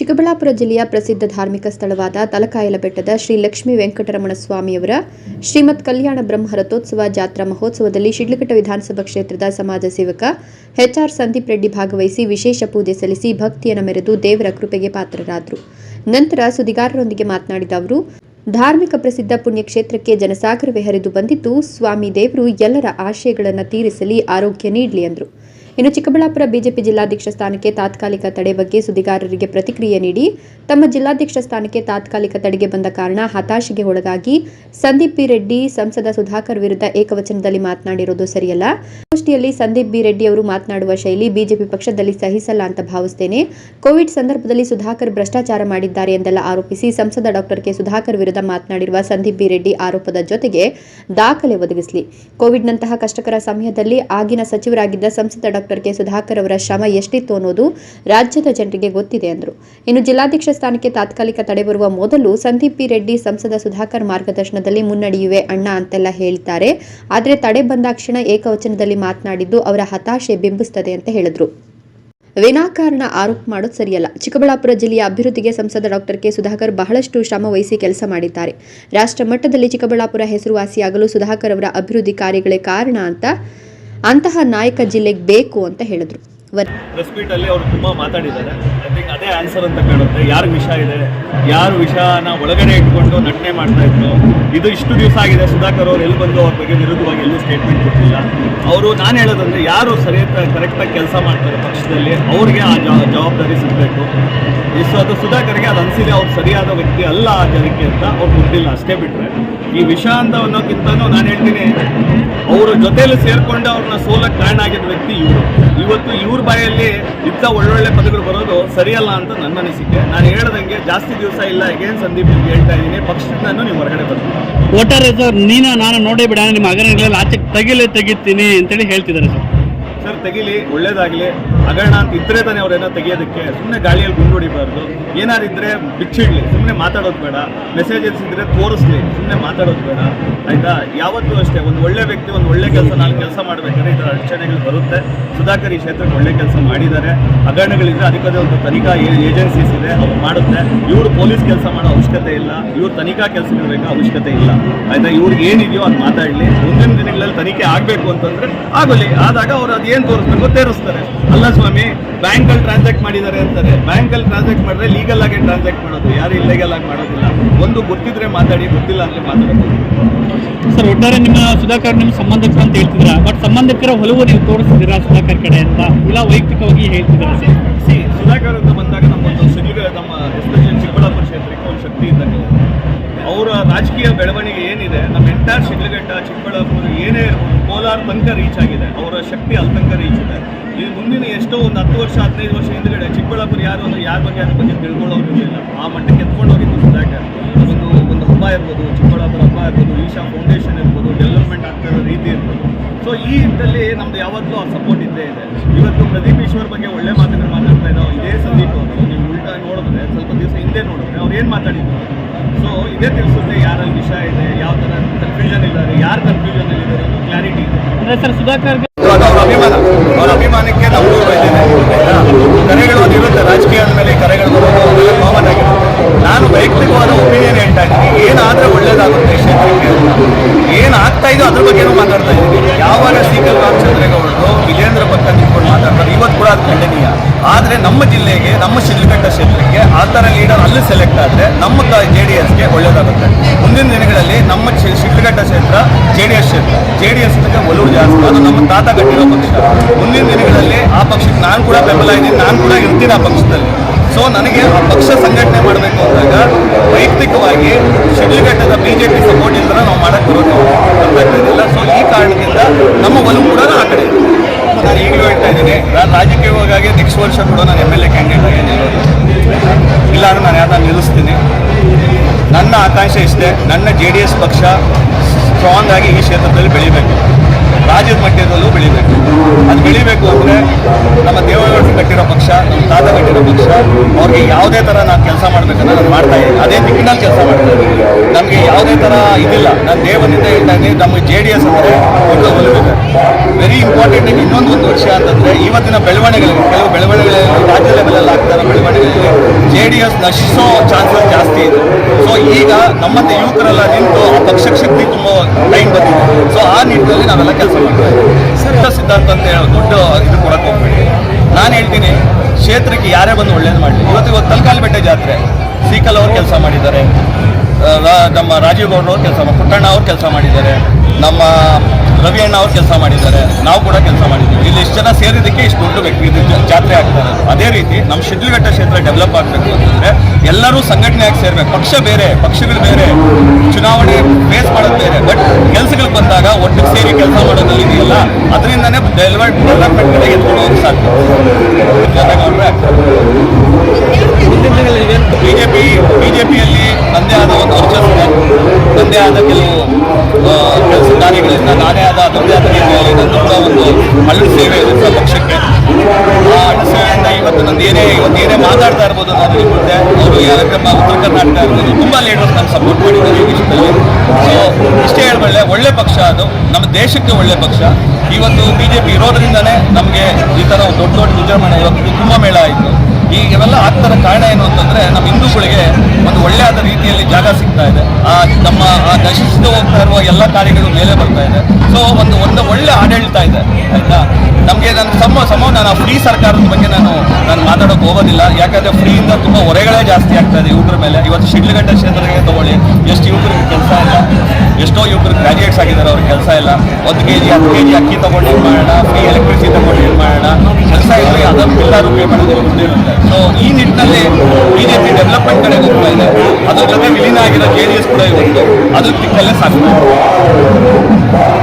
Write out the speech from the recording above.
ಚಿಕ್ಕಬಳ್ಳಾಪುರ ಜಿಲ್ಲೆಯ ಪ್ರಸಿದ್ಧ ಧಾರ್ಮಿಕ ಸ್ಥಳವಾದ ತಲಕಾಯಲ ಬೆಟ್ಟದ ಶ್ರೀ ಲಕ್ಷ್ಮೀ ವೆಂಕಟರಮಣ ಸ್ವಾಮಿಯವರ ಶ್ರೀಮತ್ ಕಲ್ಯಾಣ ಬ್ರಹ್ಮ ರಥೋತ್ಸವ ಜಾತ್ರಾ ಮಹೋತ್ಸವದಲ್ಲಿ ಶಿಡ್ಲಘಟ್ಟ ವಿಧಾನಸಭಾ ಕ್ಷೇತ್ರದ ಸಮಾಜ ಸೇವಕ ಎಚ್ಆರ್ ಸಂದೀಪ್ ರೆಡ್ಡಿ ಭಾಗವಹಿಸಿ ವಿಶೇಷ ಪೂಜೆ ಸಲ್ಲಿಸಿ ಭಕ್ತಿಯನ್ನು ಮೆರೆದು ದೇವರ ಕೃಪೆಗೆ ಪಾತ್ರರಾದರು. ನಂತರ ಸುದ್ದಿಗಾರರೊಂದಿಗೆ ಮಾತನಾಡಿದ ಅವರು, ಧಾರ್ಮಿಕ ಪ್ರಸಿದ್ಧ ಪುಣ್ಯಕ್ಷೇತ್ರಕ್ಕೆ ಜನಸಾಗರವೇ ಹರಿದು ಬಂದಿದ್ದು, ಸ್ವಾಮಿ ದೇವರು ಎಲ್ಲರ ಆಶಯಗಳನ್ನು ತೀರಿಸಲಿ, ಆರೋಗ್ಯ ನೀಡಲಿ ಎಂದರು ಇನ್ನು ಚಿಕ್ಕಬಳ್ಳಾಪುರ ಬಿಜೆಪಿ ಜಿಲ್ಲಾಧ್ಯಕ್ಷ ಸ್ಥಾನಕ್ಕೆ ತಾತ್ಕಾಲಿಕ ತಡೆ ಬಗ್ಗೆ ಸುದ್ದಿಗಾರರಿಗೆ ಪ್ರತಿಕ್ರಿಯೆ ನೀಡಿ ತಮ್ಮ ಜಿಲ್ಲಾಧ್ಯಕ್ಷ ಸ್ಥಾನಕ್ಕೆ ತಾತ್ಕಾಲಿಕ ತಡೆಗೆ ಬಂದ ಕಾರಣ ಹತಾಶೆಗೆ ಒಳಗಾಗಿ ಸಂದೀಪ್ ಬಿ ರೆಡ್ಡಿ, ಸಂಸದ ಸುಧಾಕರ್ ವಿರುದ್ಧ ಏಕವಚನದಲ್ಲಿ ಮಾತನಾಡಿರೋದು ಸರಿಯಲ್ಲ. ಗೋಷ್ಠಿಯಲ್ಲಿ ಸಂದೀಪ್ ಬಿ ರೆಡ್ಡಿ ಅವರು ಮಾತನಾಡುವ ಶೈಲಿ ಬಿಜೆಪಿ ಪಕ್ಷದಲ್ಲಿ ಸಹಿಸಲ್ಲ ಅಂತ ಭಾವಿಸುತ್ತೇನೆ ಕೋವಿಡ್ ಸಂದರ್ಭದಲ್ಲಿ ಸುಧಾಕರ್ ಭ್ರಷ್ಟಾಚಾರ ಮಾಡಿದ್ದಾರೆ ಎಂದೆಲ್ಲ ಆರೋಪಿಸಿ ಸಂಸದ ಡಾಕ್ಟರ್ ಕೆ ಸುಧಾಕರ್ ವಿರುದ್ಧ ಮಾತನಾಡಿರುವ ಸಂದೀಪ್ ಬಿ ರೆಡ್ಡಿ ಆರೋಪದ ಜೊತೆಗೆ ದಾಖಲೆ ಒದಗಿಸಲಿ. ಕೋವಿಡ್ನಂತಹ ಕಷ್ಟಕರ ಸಮಯದಲ್ಲಿ ಆಗಿನ ಸಚಿವರಾಗಿದ್ದ ಸಂಸದ ಡಾಕ್ಟರ್ ಕೆ ಸುಧಾಕರ್ ಅವರ ಶ್ರಮ ಎಷ್ಟಿತ್ತು ಅನ್ನೋದು ರಾಜ್ಯದ ಜನರಿಗೆ ಗೊತ್ತಿದೆ ಎಂದರು ಇನ್ನು ಜಿಲ್ಲಾಧ್ಯಕ್ಷ ಸ್ಥಾನಕ್ಕೆ ತಾತ್ಕಾಲಿಕ ತಡೆ ಬರುವ ಮೊದಲು ಸಂದೀಪ್ ಪಿ ರೆಡ್ಡಿ ಸಂಸದ ಸುಧಾಕರ್ ಮಾರ್ಗದರ್ಶನದಲ್ಲಿ ಮುನ್ನಡೆಯುವೆ ಅಣ್ಣ ಅಂತೆಲ್ಲ ಹೇಳ್ತಾರೆ. ಆದರೆ ತಡೆ ಬಂದಾಕ್ಷಣ ಏಕವಚನದಲ್ಲಿ ಮಾತನಾಡಿದ್ದು ಅವರ ಹತಾಶೆ ಬಿಂಬಿಸುತ್ತದೆ ಅಂತ ಹೇಳಿದ್ರು. ವಿನಾಕಾರಣ ಆರೋಪ ಮಾಡೋದು ಸರಿಯಲ್ಲ. ಚಿಕ್ಕಬಳ್ಳಾಪುರ ಜಿಲ್ಲೆಯ ಅಭಿವೃದ್ಧಿಗೆ ಸಂಸದ ಡಾಕ್ಟರ್ ಕೆ ಸುಧಾಕರ್ ಬಹಳಷ್ಟು ಶ್ರಮ ವಹಿಸಿ ಕೆಲಸ ಮಾಡಿದ್ದಾರೆ. ರಾಷ್ಟ್ರ ಮಟ್ಟದಲ್ಲಿ ಚಿಕ್ಕಬಳ್ಳಾಪುರ ಹೆಸರುವಾಸಿಯಾಗಲು ಸುಧಾಕರ್ ಅವರ ಅಭಿವೃದ್ಧಿ ಕಾರ್ಯಗಳೇ ಕಾರಣ ಅಂತ ಅಂತಹ ನಾಯಕ ಜಿಲ್ಲೆಗೆ ಬೇಕು ಅಂತ ಹೇಳಿದ್ರು. ಅವರು ತುಂಬಾ ಮಾತಾಡಿದ್ದಾರೆ. ಅದೇ ಆನ್ಸರ್ ಅಂತ ಕಾಣುತ್ತೆ. ಯಾರು ವಿಷ ಇದೆ? ಯಾರು ಒಳಗಡೆ ಇಟ್ಕೊಂಡು ನಟನೆ ಮಾಡ್ತಾ ಇದ್ರು? ಇದು ಇಷ್ಟು ದಿವಸ ಆಗಿದೆ. ಸುಧಾಕರ್ ಅವರು ಎಲ್ಲಿ ಬಂದು ಅವ್ರ ಬಗ್ಗೆ ವಿರುದ್ಧವಾಗಿ ಎಲ್ಲೂ ಸ್ಟೇಟ್ಮೆಂಟ್ ಕೊಟ್ಟಿಲ್ಲ. ಅವರು ನಾನು ಹೇಳೋದಂದ್ರೆ ಯಾರು ಸರಿಯಾದ ಕರೆಕ್ಟಾಗಿ ಕೆಲಸ ಮಾಡ್ತಾರೆ ಪಕ್ಷದಲ್ಲಿ, ಅವ್ರಿಗೆ ಆ ಜವಾ- ಜವಾಬ್ದಾರಿ ಸಿಗಬೇಕು. ಸೊ ಅದು ಸುಧಾಕರ್ಗೆ ಅದು ಅನಿಸಿದೆ ಅವ್ರು ಸರಿಯಾದ ವ್ಯಕ್ತಿ ಅಲ್ಲ ಆ ಜನಕ್ಕೆ ಅಂತ ಅವ್ರು ಗೊತ್ತಿಲ್ಲ ಅಷ್ಟೇ ಬಿಟ್ರೆ. ಈ ವಿಷ ಅಂತ ಅನ್ನೋಕ್ಕಿಂತನೂ ನಾನು ಹೇಳ್ತೀನಿ ಅವರ ಜೊತೆಯಲ್ಲಿ ಸೇರ್ಕೊಂಡು ಅವ್ರನ್ನ ಸೋಲಕ್ಕೆ ಕಾರಣ ಆಗಿದ್ದ ವ್ಯಕ್ತಿ ಇವರು. ಇವತ್ತು ಇವ್ರ ಬಾಯಲ್ಲಿ ಇಂಥ ಒಳ್ಳೊಳ್ಳೆ ಪದಗಳು ಬರೋದು ಸರಿಯಲ್ಲ ಅಂತ ನನ್ನ ಅನಿಸಿಕೆ. ನಾನು ಹೇಳ್ದಂಗೆ ಜಾಸ್ತಿ ದಿವಸ ಇಲ್ಲ ಏನ್ ಸಂದೀಪ್ ನಿಮ್ಗೆ ಹೇಳ್ತಾ ಇದ್ದೀನಿ ಪಕ್ಷದಿಂದನೂ ನೀವು ಹೊರಗಡೆ ಬರ್ತೀನಿ ಒಟ್ಟಾರೆ ಸರ್ ನೀನ ನಾನು ನೋಡೇ ಬಿಡ ನಿಮ್ಮ ಅಗರಣಗಳಲ್ಲಿ ಆಚೆ ತೆಗಿಲೇ ತೆಗಿತೀನಿ ಅಂತೇಳಿ ಹೇಳ್ತಿದ್ದಾರೆ ಸರ್. ಸರ್ ತೆಗಿಲಿ ಒಳ್ಳೇದಾಗ್ಲಿ. ಹಗರಣ ಅಂತ ಇದ್ರೆ ತಾನೇ ಅವ್ರೇನೋ ತೆಗೆಯೋದಕ್ಕೆ ಸುಮ್ಮನೆ ಗಾಳಿಯಲ್ಲಿ ಗುಂಡು ಹೊಡಿಬಾರ್ದು ಏನಾರಿದ್ರೆ ಬಿಚ್ಚಿಡ್ಲಿ ಸುಮ್ಮನೆ ಮಾತಾಡೋದು ಬೇಡ. ಮೆಸೇಜಸ್ ಇದ್ರೆ ತೋರಿಸ್ಲಿ ಸುಮ್ಮನೆ ಮಾತಾಡೋದು ಬೇಡ. ಆಯ್ತಾ? ಯಾವತ್ತೂ ಅಷ್ಟೇ, ಒಂದು ಒಳ್ಳೆ ವ್ಯಕ್ತಿ, ಒಂದು ಒಳ್ಳೆ ಕೆಲಸ ನಾನು ಕೆಲಸ ಮಾಡಬೇಕಾದ್ರೆ ಇದರ ಅಡಚಣೆಗಳು ಬರುತ್ತೆ. ಸುಧಾಕರ್ ಈ ಕ್ಷೇತ್ರಕ್ಕೆ ಒಳ್ಳೆ ಕೆಲಸ ಮಾಡಿದ್ದಾರೆ. ಹಗರಣಗಳಿದ್ರೆ ಅದಕ್ಕದೇ ಒಂದು ತನಿಖಾ ಏಜೆನ್ಸೀಸ್ ಇದೆ, ಅವ್ರು ಮಾಡುತ್ತೆ. ಇವರು ಪೊಲೀಸ್ ಕೆಲಸ ಮಾಡೋ ಅವಶ್ಯಕತೆ ಇಲ್ಲ. ಇವ್ರು ತನಿಖಾ ಕೆಲಸ ಇರಬೇಕು ಅವಶ್ಯಕತೆ ಇಲ್ಲ. ಆಯ್ತಾ? ಇವ್ರಿಗೆ ಏನಿದೆಯೋ ಅದು ಮಾತಾಡಲಿ. ಮುಂದಿನ ದಿನಗಳಲ್ಲಿ ತನಿಖೆ ಆಗಬೇಕು ಅಂತಂದ್ರೆ ಆಗಲಿ. ಆದಾಗ ಅವ್ರು ಅದೇನು ತೋರಿಸ್ಬೇಕು ತೋರಿಸ್ತಾರೆ ಅಲ್ಲ ಸ್ವಾಮಿ ಬ್ಯಾಂಕಲ್ಲಿ ಟ್ರಾನ್ಸಾಕ್ಟ್ ಮಾಡಿದ್ದಾರೆ ಅಂತಾರೆ. ಬ್ಯಾಂಕಲ್ಲಿ ಟ್ರಾನ್ಸಾಕ್ಟ್ ಮಾಡಿದ್ರೆ ಲೀಗಲ್ ಆಗಿ ಟ್ರಾನ್ಸಾಕ್ಟ್ ಮಾಡೋದು. ಯಾರು ಇಲ್ಲಿಗಲ್ ಆಗಿ ಮಾಡೋದಿಲ್ಲ. ಒಂದು ಗೊತ್ತಿದ್ರೆ ಮಾತಾಡಿ ಗೊತ್ತಿಲ್ಲ ಅಂದ್ರೆ ಮಾತಾಡೋದು. ಸರ್ ಒಟ್ಟಾರೆ ನಿಮ್ಮ ಸುಧಾಕರ್ ನಿಮ್ಮ ಸಂಬಂಧಕ್ಕೆ ಅಂತ ಹೇಳ್ತಿದ್ರ ಬಟ್ ಸಂಬಂಧಕರ ಒಲವು ನೀವು ತೋರಿಸ್ತಿದ್ದೀರಾ ಸುಧಾಕರ್ ಕಡೆ ಅಂತ? ಇಲ್ಲ ವೈಯಕ್ತಿಕವಾಗಿ ಹೇಳ್ತಿದ್ದೀರಾ ಸರ್? ಸಿ ಸುಧಾಕರ್ ಅಂತ ಬಂದಾಗ ನಮ್ಮೊಂದು ಸಿದ್ಧ ನಮ್ಮ ಎಸ್ಪೆಷಲಿ ಚಿಕ್ಕಬಳ್ಳಾಪುರ ಕ್ಷೇತ್ರಕ್ಕೆ ಒಂದು ಶಕ್ತಿ ಇದ್ದಂಗೆ ಅವರ ರಾಜಕೀಯ ಬೆಳವಣಿಗೆ ಏನಿದೆ ನಮ್ಮ ಎಂಟಾರ್ ಶಿಡ್ಲಘಟ್ಟ ಚಿಕ್ಕಬಳ್ಳಾಪುರ ಏನೇ ಇರ್ಬೋದು ಕೋಲಾರ ತನಕ ರೀಚ್ ಆಗಿದೆ. ಅವರ ಶಕ್ತಿ ಅಲ್ಲಿ ತನಕ ರೀಚ್ ಇದೆ. ಈ ಮುಂದಿನ ಎಷ್ಟೋ ಒಂದು ಹತ್ತು ವರ್ಷ, ಹದಿನೈದು ವರ್ಷ ಹಿಂದ್ಗಡೆ ಚಿಕ್ಕಬಳ್ಳಾಪುರ ಯಾರು ಅಂದರೆ ಯಾರ ಬಗ್ಗೆ ಅದ್ರ ಬಗ್ಗೆ ತಿಳ್ಕೊಳ್ಳೋರು ಇರಲಿಲ್ಲ. ಆ ಮಟ್ಟಕ್ಕೆ ಎತ್ಕೊಂಡು ಹೋಗಿದ್ದು ಒಂದು ಒಂದು ಹಬ್ಬ ಇರ್ಬೋದು, ಚಿಕ್ಕಬಳ್ಳಾಪುರ ಹಬ್ಬ ಇರ್ಬೋದು, ಈಶಾ ಫೌಂಡೇಶನ್ ಇರ್ಬೋದು ಡೆವಲಪ್ಮೆಂಟ್ ಆಗ್ತಾ ಇರೋ ರೀತಿ ಇರ್ಬೋದು. ಸೊ ಈ ನಿಟ್ಟಿನಲ್ಲಿ ನಮ್ದು ಯಾವತ್ತೂ ಆ ಸಪೋರ್ಟ್ ಇದ್ದೇ ಇದೆ. ಇವತ್ತು ಪ್ರದೀಪ್ ಈಶ್ವರ್ ಬಗ್ಗೆ ಒಳ್ಳೆ ಮಾತುಗಳು ಮಾತಾಡ್ತಾ ಇದ್ದಾವೆ. ಇದೇ ಸಂದೀಪ್ ಅವರು. ನೀವು ಉಲ್ಟಾ ನೋಡಿದ್ರೆ, ಸ್ವಲ್ಪ ದಿವಸ ಹಿಂದೆ ನೋಡಿದ್ರೆ ಅವ್ರು ಏನು ಮಾತಾಡಿದ್ರು? ಸೊ ಇದೇ ತಿಳಿಸುತ್ತೆ ಯಾರಲ್ಲಿ ವಿಷಯ ಇದೆ, ಯಾವ ಥರ ಕನ್ಫ್ಯೂಷನ್ ಇಲ್ಲ, ಯಾರು ಕನ್ಫ್ಯೂಷನ್ ಇದ್ದಾರೆ ಅಂದ್ರೆ ಸರ್ ಸುಧಾಕರ್ಗೆ ಇವಾಗ ಅಭಿಮಾನ. ಅವ್ರ ಅಭಿಮಾನಕ್ಕೆ ನಾವು ಕರೆಗಳು ಅದಿರುತ್ತೆ ರಾಜಕೀಯದ ಮೇಲೆ ಕರೆಗಳು ಬರೋದು ಕಾಮನ್ ಆಗಿರುತ್ತೆ ನಾನು ವೈಯಕ್ತಿಕವಾದ ಒಪಿನಿಯನ್ ಹೇಳ್ತಾ ಇದ್ದೀನಿ. ಏನಾದ್ರೆ ಒಳ್ಳೇದಾಗುತ್ತೆ ಕ್ಷೇತ್ರಕ್ಕೆ ಇದೋ ಅದ್ರ ಬಗ್ಗೆನೂ ಮಾತಾಡ್ತಾ ಇದ್ದೀವಿ. ಯಾವಾಗ ಸೀಕಲ್ ರಾಮಚಂದ್ರೇಗೌಡರು, ವಿಜೇಂದ್ರ ಪಕ್ಕ ನಿಂತ್ಕೊಂಡು ಮಾತಾಡ್ತಾರೆ, ಇವತ್ತು ಕೂಡ ಅದು ಖಂಡನೀಯ. ಆದರೆ ನಮ್ಮ ಜಿಲ್ಲೆಗೆ, ನಮ್ಮ ಶಿಡ್ಲಘಟ್ಟ ಕ್ಷೇತ್ರಕ್ಕೆ ಆ ಥರ ಲೀಡರ್ ಅಲ್ಲಿ ಸೆಲೆಕ್ಟ್ ಆದರೆ ನಮ್ಮ ಜೆ ಡಿ ಎಸ್ಗೆ ಒಳ್ಳೆಯದಾಗುತ್ತೆ ಮುಂದಿನ ದಿನಗಳಲ್ಲಿ ನಮ್ಮ ಶಿಡ್ಲಘಟ್ಟ ಕ್ಷೇತ್ರ ಜೆ ಡಿ ಎಸ್ ಕ್ಷೇತ್ರ ಜೆ ಡಿ ಎಸ್ ಒಲವು ಜಾಸ್ತಿ, ಅದು ನಮ್ಮ ತಾತ ಕಟ್ಟಿರೋ ಪಕ್ಷ. ಮುಂದಿನ ದಿನಗಳಲ್ಲಿ ಆ ಪಕ್ಷಕ್ಕೆ ನಾನು ಕೂಡ ಬೆಂಬಲ ಇದ್ದೀನಿ, ನಾನು ಕೂಡ ಇರ್ತೀನಿ ಆ ಪಕ್ಷದಲ್ಲಿ. ಸೊ ನನಗೆ ಆ ಪಕ್ಷ ಸಂಘಟನೆ ಮಾಡಬೇಕು ಅಂದಾಗ ವೈಯಕ್ತಿಕವಾಗಿ ಶಿಡ್ಲಘಟ್ಟದ ಪಿ ಸಪೋರ್ಟ್ ಇಲ್ಲದ್ರೆ ನಾವು ಮಾಡಕ್ಕೆ ಬರೋದು ಗೊತ್ತಾಗ್ತಿದ್ದಿಲ್ಲ ಸೊ ಈ ಕಾರಣದಿಂದ ನಮ್ಮ ಒಲವು ಕೂಡ ಆ ಕಡೆ ನಾನು ಈಗಲೂ ಹೇಳ್ತಾ ಇದ್ದೀನಿ ನಾನು ರಾಜಕೀಯವಾಗಿ ನೆಕ್ಸ್ಟ್ ವರ್ಷ ಕೂಡ ನಾನು ಎಂ ಎಲ್ ಎ ಕ್ಯಾಂಡಿಡೇಟ್ ಆಗಿ ನಿಲ್ಲೋದು. ಇಲ್ಲ ಅಂದ್ರೆ ನಾನು ಯಾರನ್ನ ನಿಲ್ಲಿಸ್ತೀನಿ. ನನ್ನ ಆಕಾಂಕ್ಷೆ ಇಷ್ಟೇ, ನನ್ನ ಜೆ ಡಿ ಎಸ್ ಪಕ್ಷ ಸ್ಟ್ರಾಂಗ್ ಆಗಿ ಈ ಕ್ಷೇತ್ರದಲ್ಲಿ ಬೆಳಿಬೇಕು. ರಾಜ್ಯದ ಮಟ್ಟದಲ್ಲೂ ಬೆಳಿಬೇಕು. ಅದು ಬೆಳಿಬೇಕು ಅಂದರೆ ನಮ್ಮ ಪಕ್ಷ ನಮ್ಮ ತಾತ ಕಟ್ಟಿರೋ ಭಿಕ್ಷ ಅವ್ರಿಗೆ ಯಾವುದೇ ಥರ ನಾನು ಕೆಲಸ ಮಾಡಬೇಕಂದ್ರೆ ನಾನು ಮಾಡ್ತಾ ಇದ್ದೀನಿ. ಅದೇ ದಿಕ್ಕಿನಲ್ಲಿ ಕೆಲಸ ಮಾಡ್ತೀನಿ ನಮಗೆ ಯಾವುದೇ ಥರ ಇದಿಲ್ಲ. ನಾನು ದೇವನಿಂದ ಹೇಳ್ತಾ ಇದ್ದೀನಿ ನಮಗೆ ಜೆ ಡಿ ಎಸ್ ಅಂದರೆ ವೆರಿ ಇಂಪಾರ್ಟೆಂಟ್ ಆಗಿ ಇನ್ನೊಂದು ಒಂದು ವರ್ಷ ಅಂತಂದರೆ ಇವತ್ತಿನ ಬೆಳವಣಿಗೆಗಳಲ್ಲಿ ಕೆಲವು ಬೆಳವಣಿಗೆಗಳಲ್ಲಿ ರಾಜ್ಯ ಲೆವೆಲಲ್ಲಿ ಆಗ್ತಾ ಇರೋ ಬೆಳವಣಿಗೆಗಳಲ್ಲಿ ಜೆ ಡಿ ಎಸ್ ನಶಿಸೋ ಚಾನ್ಸಸ್ ಜಾಸ್ತಿ ಇದೆ. ಸೊ ಈಗ ನಮ್ಮಂತೆ ಯುವಕರೆಲ್ಲ ನಿಂತು ಆ ಪಕ್ಷಕ್ಕೆ ಶಕ್ತಿ ತುಂಬ ಟೈಮ್ ಬಂದಿದೆ. ಸೊ ಆ ನಿಟ್ಟಿನಲ್ಲಿ ನಾವೆಲ್ಲ ಕೆಲಸ ಮಾಡ್ತಾ ಇದ್ದೀವಿ. ಸಿದ್ಧ ಸಿದ್ಧಾಂತ ಅಂತ ಹೇಳಿ ದೊಡ್ಡ ಇದು ಕೊಡಕ್ಕೆ ಹೋಗ್ಬೇಡಿ. ನಾನು ಹೇಳ್ತೀನಿ, ಕ್ಷೇತ್ರಕ್ಕೆ ಯಾರೇ ಬಂದು ಒಳ್ಳೇದು ಮಾಡಲಿ. ಇವತ್ತು ಇವತ್ತು ತಲಕಾಲ್ಬೆಟ್ಟೆ ಜಾತ್ರೆ. ಸೀಕಲ್ ಅವರು ಕೆಲಸ ಮಾಡಿದ್ದಾರೆ. ನಮ್ಮ ರಾಜೀವ್ ಗೌಡ್ರು ಕೆಲಸ ಮಾಡಿ ಪುಟ್ಟಣ್ಣ ಅವ್ರು ಕೆಲಸ ಮಾಡಿದ್ದಾರೆ. ನಮ್ಮ ರವಿ ಅಣ್ಣ ಅವ್ರು ಕೆಲಸ ಮಾಡಿದ್ದಾರೆ. ನಾವು ಕೂಡ ಕೆಲಸ ಮಾಡಿದ್ದೀವಿ. ಇಲ್ಲಿ ಇಷ್ಟು ಜನ ಸೇರಿದ್ದಕ್ಕೆ ಇಷ್ಟು ದೊಡ್ಡ ವ್ಯಕ್ತಿ ಇದು ಜಾತ್ರೆ ಆಗ್ತಾರೆ ಅದೇ ರೀತಿ ನಮ್ಮ ಶಿಡ್ಲಘಟ್ಟ ಕ್ಷೇತ್ರ ಡೆವಲಪ್ ಆಗಬೇಕು ಅಂತಂದರೆ ಎಲ್ಲರೂ ಸಂಘಟನೆಯಾಗಿ ಸೇರಬೇಕು. ಪಕ್ಷ ಬೇರೆ, ಪಕ್ಷಗಳು ಬೇರೆ. ಅದರಿಂದನೇ ಡೆವಲಪ್ ಡೆವಲಪ್ಮೆಂಟ್ ಕಡೆಗೆ ಎತ್ಕೊಂಡು ಹೋಗಿ ಸಾಕು ಜೊತೆಗೆ ಬಿ ಬಿಜೆಪಿ ಬಿಜೆಪಿಯಲ್ಲಿ ತಂದೆ ಆದ ಒಂದು ವರ್ಚಸ್ಸು ತಂದೆ ಆದ ಕೆಲವು ಕಾರ್ಯಗಳಿಂದ ನಾನೇ ಆದ ದೊಡ್ಡ ಆದ ರೀತಿಯಲ್ಲಿ ಒಂದು ಹಳ್ಳಿ ಸೇವೆ ಸಹ ಪಕ್ಷಕ್ಕೆ. ಆ ಸೇವೆಯಿಂದ ಇವತ್ತು ನಂದು ಏನೇ, ಇವತ್ತು ಏನೇ ಮಾತಾಡ್ತಾ ಇರ್ಬೋದು ನಾನು ಮುಂದೆ. ಅವರು ಯಾರಕ್ಕೆ ಉತ್ತರ ಕರ್ನಾಟಕ ಇರ್ಬೋದು, ತುಂಬ ಲೀಡರ್ಸ್ ನಾನು ಸಪೋರ್ಟ್ ಮಾಡಿದ್ದಾರೆ ಈ ವಿಷಯದಲ್ಲಿ. ಸೊ ಇಷ್ಟೇ ಹೇಳ್ಬಲ್ಲೆ, ಒಳ್ಳೆ ಪಕ್ಷ ಅದು. ನಮ್ಮ ದೇಶಕ್ಕೆ ಒಳ್ಳೆ ಪಕ್ಷ. ಇವತ್ತು ಪಿ ಇರೋದ್ರಿಂದಲೇ ನಮಗೆ ಈ ಥರ ದೊಡ್ಡ ದೊಡ್ಡ ವಿಜೃಂಭಣೆ ಇವತ್ತು ಕುಂಭಮೇಳ ಆಯಿತು. ಇವೆಲ್ಲ ಆಗ್ತಾರ ಕಾರಣ ಏನು ಅಂತಂದ್ರೆ ನಮ್ಮ ಹಿಂದೂಗಳಿಗೆ ಒಂದು ಒಳ್ಳೆಯಾದ ರೀತಿಯಲ್ಲಿ ಜಾಗ ಸಿಗ್ತಾ ಇದೆ. ಆ ನಮ್ಮ, ಆ ನಶಿಸ್ತು ಹೋಗ್ತಾ ಇರುವ ಎಲ್ಲ ಕಾರ್ಯಗಳು ಮೇಲೆ ಬರ್ತಾ ಇದೆ. ಸೊ ಒಂದು ಒಂದು ಒಳ್ಳೆ ಆಡಳಿತ ಇದೆ, ಆಯ್ತಾ? ನಮಗೆ ನನ್ನ ಸಮ ಸಮ, ನಾನು ಫ್ರೀ ಸರ್ಕಾರದ ಬಗ್ಗೆ ನಾನು ನಾನು ಮಾತಾಡೋಕೆ ಹೋಗೋದಿಲ್ಲ. ಯಾಕಂದ್ರೆ ಫ್ರೀಯಿಂದ ತುಂಬ ಹೊರೆಗಳೇ ಜಾಸ್ತಿ ಆಗ್ತಾ ಇದೆ ಯುವಕರ ಮೇಲೆ. ಇವತ್ತು ಶಿಡ್ಲಘಟ್ಟ ಕ್ಷೇತ್ರಕ್ಕೆ ತಗೊಳ್ಳಿ. ಎಷ್ಟು ಯುವಕರಿಗೆ ಕೆಲಸ ಇಲ್ಲ. ಎಷ್ಟೋ ಯುವಕರು ಗ್ರಾಜುಯೇಟ್ಸ್ ಆಗಿದ್ದಾರೆ, ಅವ್ರಿಗೆ ಕೆಲಸ ಇಲ್ಲ. ಒಂದು ಕೆ ಜಿ ಹತ್ತು ಕೆ ಜಿ ಅಕ್ಕಿ ಏನು ಮಾಡೋಣ. ಫ್ರೀ ಎಲೆಕ್ಟ್ರಿಸಿಟಿ ತಗೊಂಡು ಅದನ್ನು ಬಿಲ್ಲಾರು ಪೇ ಮಾಡೋದು ಮುಂದೆ ಸೊ ಈ ನಿಟ್ಟಿನಲ್ಲಿ ಬಿಜೆಪಿ ಡೆವಲಪ್ಮೆಂಟ್ ಕಡೆ ಹೋಗ್ತಾ ಇದೆ. ಅದ್ರ ಜೊತೆ ವಿಲೀನ ಆಗಿರೋ ಜೆ ಡಿ ಎಸ್ ಕೂಡ ಇವತ್ತು ಅದ್ರ ದಿಕ್ಕಲ್ಲೇ ಸಾಕ್ತಾ ಇದೆ